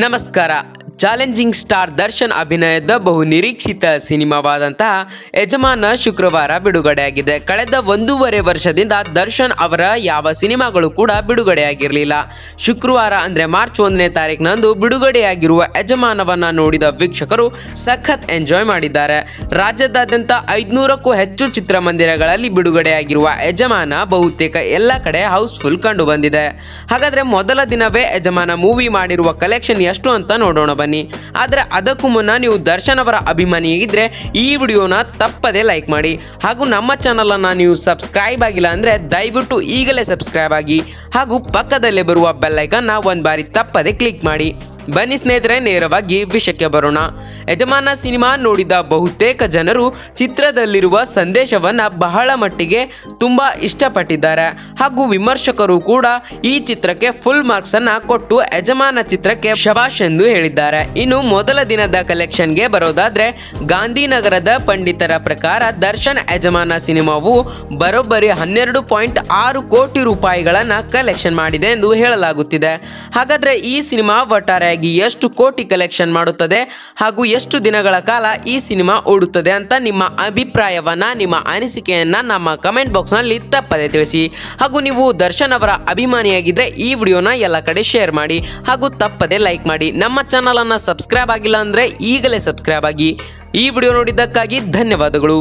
ನಮಸ್ಕಾರ challenging star Darshan ಅಭಿನಯದ ಬಹು ನಿರೀಕ್ಷಿತ ಸಿನಿಮಾವಾದಂತಹ ಯಜಮಾನ ಶುಕ್ರವಾರ ಬಿಡುಗಡೆಯಾಗಿದೆ. ಕಳೆದ ಒಂದೂವರೆ ವರ್ಷದಿಂದ ದರ್ಶನ್ ಅವರ ಯಾವ ಸಿನಿಮಾಗಳು ಕೂಡ ಬಿಡುಗಡೆಯಾಗಿರಲಿಲ್ಲ. ಶುಕ್ರವಾರ ಅಂದರೆ ಮಾರ್ಚ್ ಒಂದನೇ ತಾರೀಕಿನಂದು ಬಿಡುಗಡೆಯಾಗಿರುವ ಯಜಮಾನವನ್ನ ನೋಡಿದ ವೀಕ್ಷಕರು ಸಖತ್ ಎಂಜಾಯ್ ಮಾಡಿದ್ದಾರೆ. ರಾಜ್ಯದಾದ್ಯಂತ ಐದುನೂರಕ್ಕೂ ಹೆಚ್ಚು ಚಿತ್ರಮಂದಿರಗಳಲ್ಲಿ ಬಿಡುಗಡೆಯಾಗಿರುವ ಯಜಮಾನ ಬಹುತೇಕ ಎಲ್ಲ ಕಡೆ ಹೌಸ್ಫುಲ್ ಕಂಡು ಬಂದಿದೆ. ಹಾಗಾದ್ರೆ ಮೊದಲ ದಿನವೇ ಯಜಮಾನ ಮೂವಿ ಮಾಡಿರುವ ಕಲೆಕ್ಷನ್ ಎಷ್ಟು ಅಂತ ನೋಡೋಣ ಬನ್ನಿ. ಆದರೆ ಅದಕ್ಕೂ ಮುನ್ನ ನೀವು ದರ್ಶನ್ ಅವರ ಅಭಿಮಾನಿಯಾಗಿದ್ದರೆ ಈ ವಿಡಿಯೋನ ತಪ್ಪದೇ ಲೈಕ್ ಮಾಡಿ. ಹಾಗೂ ನಮ್ಮ ಚಾನಲನ್ನು ನೀವು ಸಬ್ಸ್ಕ್ರೈಬ್ ಆಗಿಲ್ಲ ಅಂದರೆ ದಯವಿಟ್ಟು ಈಗಲೇ ಸಬ್ಸ್ಕ್ರೈಬ್ ಆಗಿ. ಹಾಗೂ ಪಕ್ಕದಲ್ಲೇ ಬರುವ ಬೆಲ್ಲೈಕನ್ನ ಒಂದು ಬಾರಿ ತಪ್ಪದೆ ಕ್ಲಿಕ್ ಮಾಡಿ. ಬನ್ನಿ ಸ್ನೇಹಿತರೆ, ನೇರವಾಗಿ ವಿಷಯಕ್ಕೆ ಬರೋಣ. ಯಜಮಾನ ಸಿನಿಮಾ ನೋಡಿದ ಬಹುತೇಕ ಜನರು ಚಿತ್ರದಲ್ಲಿರುವ ಸಂದೇಶವನ್ನ ಬಹಳ ಮಟ್ಟಿಗೆ ತುಂಬಾ ಇಷ್ಟಪಟ್ಟಿದ್ದಾರೆ. ಹಾಗೂ ವಿಮರ್ಶಕರು ಕೂಡ ಈ ಚಿತ್ರಕ್ಕೆ ಫುಲ್ ಮಾರ್ಕ್ಸ್ ಅನ್ನ ಕೊಟ್ಟು ಯಜಮಾನ ಚಿತ್ರಕ್ಕೆ ಶಬಾಷ್ ಎಂದು ಹೇಳಿದ್ದಾರೆ. ಇನ್ನು ಮೊದಲ ದಿನದ ಕಲೆಕ್ಷನ್ಗೆ ಬರೋದಾದ್ರೆ ಗಾಂಧಿನಗರದ ಪಂಡಿತರ ಪ್ರಕಾರ ದರ್ಶನ್ ಯಜಮಾನ ಸಿನಿಮಾವು ಬರೋಬ್ಬರಿ ಹನ್ನೆರಡು ಪಾಯಿಂಟ್ ಆರು ಕೋಟಿ ರೂಪಾಯಿಗಳನ್ನ ಕಲೆಕ್ಷನ್ ಮಾಡಿದೆ ಎಂದು ಹೇಳಲಾಗುತ್ತಿದೆ. ಹಾಗಾದ್ರೆ ಈ ಸಿನಿಮಾ ಒಟ್ಟಾರೆಯಾಗಿ ಎಷ್ಟು ಕೋಟಿ ಕಲೆಕ್ಷನ್ ಮಾಡುತ್ತದೆ ಹಾಗೂ ಎಷ್ಟು ದಿನಗಳ ಕಾಲ ಈ ಸಿನಿಮಾ ಓಡುತ್ತದೆ ಅಂತ ನಿಮ್ಮ ಅಭಿಪ್ರಾಯವನ್ನ, ನಿಮ್ಮ ಅನಿಸಿಕೆಯನ್ನ ನಮ್ಮ ಕಮೆಂಟ್ ಬಾಕ್ಸ್ನಲ್ಲಿ ತಪ್ಪದೆ ತಿಳಿಸಿ. ಹಾಗೂ ನೀವು ದರ್ಶನ್ ಅವರ ಅಭಿಮಾನಿಯಾಗಿದ್ದರೆ ಈ ವಿಡಿಯೋನ ಎಲ್ಲ ಕಡೆ ಶೇರ್ ಮಾಡಿ ಹಾಗೂ ತಪ್ಪದೆ ಲೈಕ್ ಮಾಡಿ. ನಮ್ಮ ಚಾನಲನ್ನು ಸಬ್ಸ್ಕ್ರೈಬ್ ಆಗಿಲ್ಲ ಅಂದರೆ ಈಗಲೇ ಸಬ್ಸ್ಕ್ರೈಬ್ ಆಗಿ. ಈ ವಿಡಿಯೋ ನೋಡಿದ್ದಕ್ಕಾಗಿ ಧನ್ಯವಾದಗಳು.